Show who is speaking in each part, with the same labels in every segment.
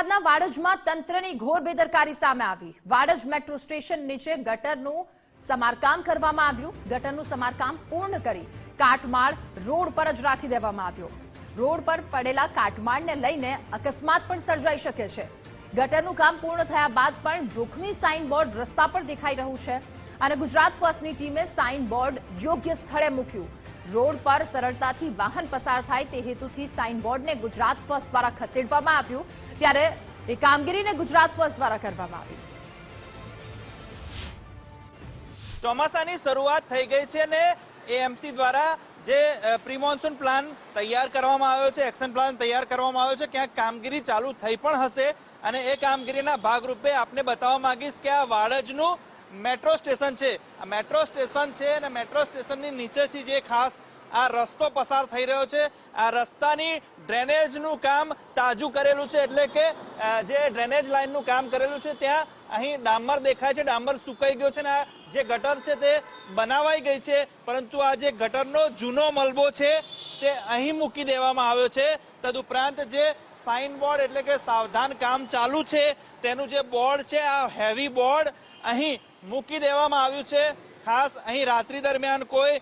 Speaker 1: અમદાવાદના વાડજમાં તંત્રની ઘોર બેદરકારી સામે આવી. વાડજ મેટ્રો સ્ટેશન નીચે ગટરનું સમારકામ કરવામાં આવ્યું. ગટરનું સમારકામ પૂર્ણ કરી કાટમાળ રોડ પર જ રાખી દેવામાં આવ્યો. રોડ પર પડેલા કાટમાળને લઈને અકસ્માત પણ સર્જાઈ શકે છે. ગટરનું કામ પૂર્ણ થયા બાદ પણ જોખમી સાઇનબોર્ડ રસ્તા પર દેખાઈ રહ્યું છે અને ગુજરાત ફર્સ્ટની ટીમે સાઇન બોર્ડ યોગ્ય સ્થળે મૂક્યું. રોડ પર સરળતાથી વાહન પસાર થાય તે હેતુથી સાઇન બોર્ડને ગુજરાત ફર્સ્ટ દ્વારા ખસેડવામાં આવ્યું. ત્યારે એ કામગીરીને ગુજરાત ફર્સ્ટ દ્વારા કરવામાં આવી.
Speaker 2: ચોમાસાની શરૂઆત થઈ ગઈ છે ને એએમસી દ્વારા જે પ્રી મોન્સૂન પ્લાન તૈયાર કરવામાં આવ્યો છે એક્શન પ્લાન તૈયાર કરવામાં આવ્યો છે, ક્યાંક કામગીરી ચાલુ થઈ પણ હશે અને એ કામગીરીના ભાગરૂપે આપને બતાવવા માંગીશ કે આ વાડજનું મેટ્રો સ્ટેશન છે. આ મેટ્રો સ્ટેશન છે અને મેટ્રો સ્ટેશનની નીચેથી જે ખાસ આ રસ્તો પસાર થઈ રહ્યો છે. આ રસ્તાની ડ્રેનેજનું કામ તાજું કરેલું છે. એટલે કે જે ડ્રેનેજ લાઇનનું કામ કરેલું છે, ત્યાં અહીં ડામર દેખાય છે. ડામર સુકાઈ ગયો છે ને આ જે ગટર છે તે બનાવાઈ ગઈ છે. પરંતુ આ જે ગટરનો જૂનો મલબો છે, તે અહીં મૂકી દેવામાં આવ્યો છે. તદુપરાંત જે સાઇનબોર્ડ એટલે કે સાવધાન કામ ચાલુ છે, તેનું જે બોર્ડ છે, આ હેવી બોર્ડ અહીં મૂકી દેવામાં આવ્યું છે. ખાસ અહીં રાત્રિ દરમિયાન કોઈ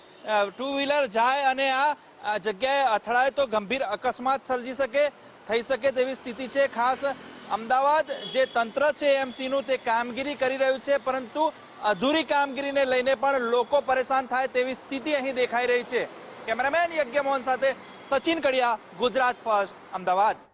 Speaker 2: ટુ વ્હીલર જાય અને આ જગ્યાએ અથડાય તો ગંભીર અકસ્માત સર્જી શકે, થઈ શકે તેવી સ્થિતિ છે. ખાસ અમદાવાદ જે તંત્ર છે એમસીનું તે કામગીરી કરી રહ્યું છે, પરંતુ અધૂરી કામગીરીને લઈને પણ લોકો પરેશાન થાય તેવી સ્થિતિ અહીં દેખાઈ રહી છે. કેમેરામેન યજ્ઞ મોહન સાથે સચિન કડિયા, ગુજરાત ફર્સ્ટ, અમદાવાદ.